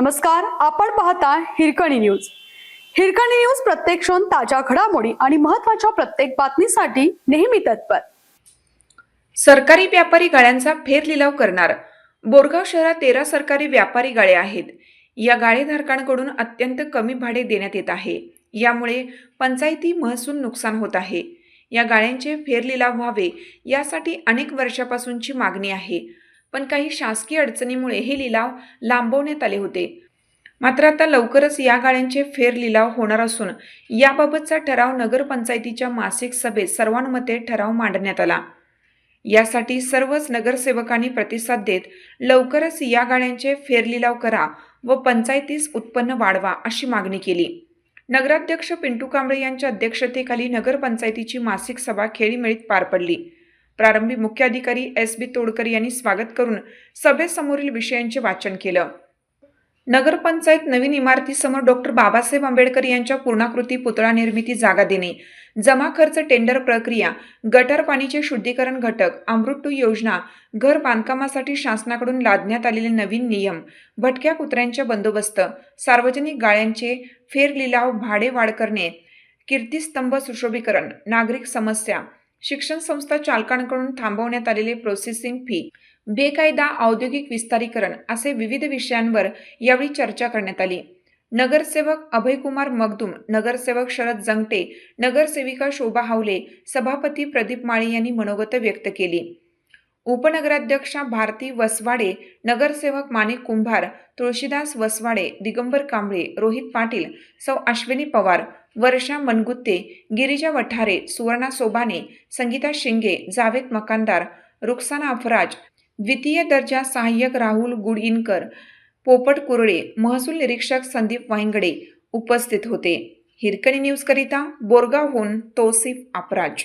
नमस्कार आपण पाहता हिरकणी न्यूज. हिरकणी न्यूज प्रत्येक क्षण ताज्या घडामोडी आणि महत्त्वाच्या प्रत्येक बातमीसाठी नेहमी तत्पर. सरकारी व्यापारी गाळ्यांचा फेरलिलाव करणार. बोरगाव शहरात तेरा सरकारी व्यापारी गाळे आहेत. या गाळेधारकांकडून अत्यंत कमी भाडे देण्यात येत आहे. यामुळे पंचायती महसूल नुकसान होत आहे. या गाळ्यांचे फेरलिलाव व्हावे यासाठी अनेक वर्षापासूनची मागणी आहे. पण काही शासकीय अडचणीमुळे हे लिलाव लांबवण्यात आले होते. मात्र आता लवकरच या गाळ्यांचे फेरलिलाव होणार असून याबाबतचा ठराव नगरपंचायतीच्या मासिक सभेत सर्वानुमते ठराव मांडण्यात आला. यासाठी सर्वच नगरसेवकांनी प्रतिसाद देत लवकरच या गाड्यांचे फेरलिलाव करा व पंचायतीस उत्पन्न वाढवा अशी मागणी केली. नगराध्यक्ष पिंटू कांबळे यांच्या अध्यक्षतेखाली नगरपंचायतीची मासिक सभा खेळीमेळीत पार पडली. प्रारंभी मुख्याधिकारी एस बी तोडकर यांनी स्वागत करून सभेसमोरील विषयांचे वाचन केलं. नगरपंचायत नवीन इमारतीसमोर डॉक्टर बाबासाहेब आंबेडकर यांच्या पूर्णाकृती पुतळा निर्मिती जागा देणे जमा खर्च टेंडर प्रक्रिया गटर पाणीचे शुद्धीकरण घटक अमृत टू योजना घर बांधकामासाठी शासनाकडून लादण्यात आलेले नवीन नियम भटक्या कुत्र्यांच्या बंदोबस्त सार्वजनिक गाळ्यांचे फेरलिलाव भाडे वाढ करणे कीर्तिस्तंभ सुशोभीकरण नागरिक समस्या शिक्षण संस्था चालकांकडून थांबवण्यात आलेले प्रोसेसिंग फी बेकायदा औद्योगिक विस्तारीकरण असे विविध विषयांवर यावेळी चर्चा करण्यात आली. नगरसेवक अभयकुमार मगदुम नगरसेवक शरद जंगटे नगरसेविका शोभा हावले सभापती प्रदीप माळी यांनी मनोगत व्यक्त केली. उपनगराध्यक्षा भारती वसवाडे नगरसेवक माणिक कुंभार तुळशीदास वसवाडे दिगंबर कांबळे रोहित पाटील सौ अश्विनी पवार वर्षा मनगुत्ते गिरिजा वठारे सुवर्णा सोबाने संगीता शिंगे जावेद मकानदार रुखसाना अफराज द्वितीय दर्जा सहाय्यक राहुल गुडइनकर पोपट कुरळे महसूल निरीक्षक संदीप वाहिंगडे उपस्थित होते. हिरकणी न्यूजकरिता बोरगावहून तोसिफ अपराज